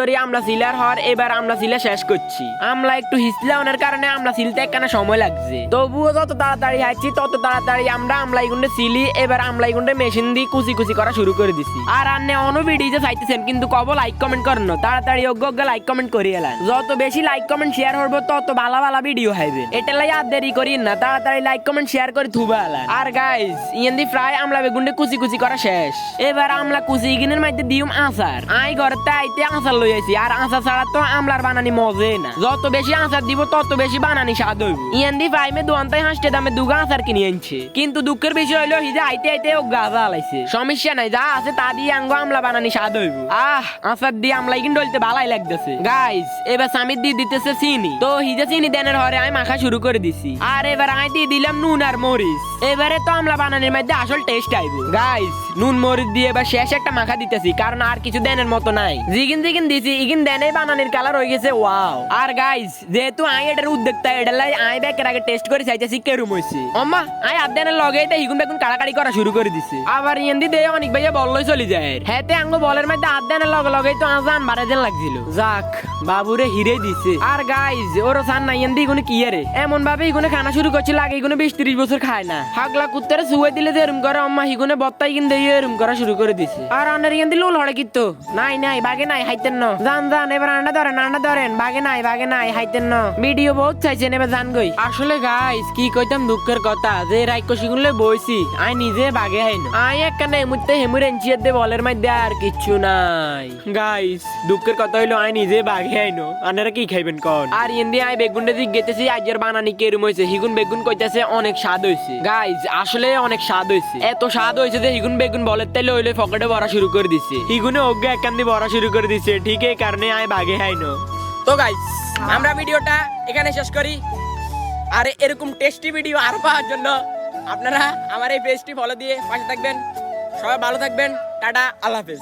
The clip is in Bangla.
ধরে আমরা সিলার হওয়ার এবার আমরা সিলা শেষ করছি। আমরা একটু হিসলাওনের কারণে আমরা সিলতে একখানা সময় লাগছে। তবুও যত তাড়াতাড়ি হাঁটছি, তত তাড়াতাড়ি আমরা আমলাই গুন্ডে সিলি এবার আমলাই গুন্ডে মেশিন দিয়ে কুচি কুচি করা শুরু করে দিছি। আর আন্নে অন্য ভিডিও চাইতেছেন, কিন্তু কব লাইক কমেন্ট করেন তাড়াতাড়ি অজ্ঞ লাইক কমেন্ট করি এলাম যত বেশি লাইক কমেন্ট শেয়ার করব তত ভালো ভালো ভিডিও হাইবে। এটা লাই আর দেরি করি না, তাড়াতাড়ি লাইক কমেন্ট শেয়ার করে থুবা এলাম আর গাইস ইয়েন্দি ফ্রাই আমলা বেগুন্ডে কুচি কুচি করা শেষ। এবার আমলা কুচি গিনের মধ্যে দিউম আচার। আই ঘরতে আইতে আচার আইছি আর আচার ছাড়া তো আমলার বানানি মজে না। যত বেশি আচার দিব, তত বেশি বানানি স্বাদ হইব। ইয়েন্দি ফ্রাই মে দোয়ান্তাই হাসতে দামে দুগা আচার কিনে আনছে। কিন্তু দুঃখের বিষয় হলো, হিজে আইতে আইতে ও গাজা আলাইছে সমস্যা নাই, যা আছে তা দিয়ে আঙ্গ আমলা বানানি স্বাদ হইব। আহ আচার দিয়ে আমলাই কিন্তু ডলতে ভালাই লাগতেছে। গাইস এবার স্বামীর দিয়ে দিতেছে চিনি। তো হিজে চিনি দেনের হরে আমি মাখা শুরু করে দিছি। আর এবার আমি দিয়ে দিলাম নুন আর মরিচ। এবারে তো আমলা বানানির মধ্যে আসল টেস্ট আইব। গাইস নুন মরিচ দিয়ে এবার শেষ একটা মাখা দিতেছি কারণ আর কিছু দেনের মতো নাই। জিগিন জিগিন দিছি ইগিন দেনে বানানির কালার হয়ে গেছে ওয়াও আর গাইস যেহেতু আই এটার উদ্যোক্তা এটা লাই আই ব্যাকের আগে টেস্ট করে চাইতেছি কেরুম হইছে। অম্মা আই আদেনের লগে এটা হিগুন বেগুন কাড়াকাড়ি করা শুরু করে দিছে। আবার ইয়েন্দি দে অনেক ভাইয়া বললই চলে যায়। হেতে আঙ্গ বলের মধ্যে আদেনের লগে লগে তো আজান বারে দিন লাগছিল। যাক বাবুরে হিরে দিছে। আর গাইস ওর সান নাই ইয়েন্দি ইগুনে কি রে এমন ভাবে ইগুনে খানা শুরু করছিল আগে ইগুনে বিশ ত্রিশ বছর খায় না। হাগলা কুত্তারে শুয়ে দিলে যে এরম করে আম্মা হিগুনে বত্তাই কিন দিয়ে এরম করা শুরু করে দিছে। আর আন্ডার ইয়েন্দি লোল হড়ে কিত্তো? নাই নাই বাগে নাই হাইতেন ন। জান জান এবার আন্ডা ধরেন আন্ডা ধরেন বাগে নাই বাগে নাই হাইতেন ন। ভিডিও বহুত চাইছেন এবার জান গই। আসলে গাইস কি কইতাম দুঃখের কথা যে রাইকো শিগুনলে বইছি আই নিজে বাগে হাই না আই একখানে এমুতে হেমুর এনচিয়ে দে বলের মধ্যে আর কিচ্ছু নাই। গাইস দুঃখের কথা হইল আই নিজে বাগে হাইনো আনারা কি খাইবেন কোন? আর ইন্দি আই বেগুনটা দিক গেতেছি আজের বানানি কেরম হইছে? হিগুন বেগুন কইতাছে অনেক স্বাদ হইছে। গাইস আসলে অনেক স্বাদ হইছে। এত স্বাদ হইছে যে হিগুন বেগুন বলের তেলে হইলে পকেটে ভরা শুরু করে দিছে। হিগুনে অজ্ঞা একান্দি ভরা শুরু করে দিছে। ঠিক এই কারণে আই বাগে হাইনো তো গাইস আমরা ভিডিওটা এখানে শেষ করি। আর এরকম টেস্টি ভিডিও আরও পাওয়ার জন্য আপনারা আমার এই পেজটি ফলো দিয়ে পাশে থাকবেন। সবাই ভালো থাকবেন। টাটা আল্লাহ হাফেজ।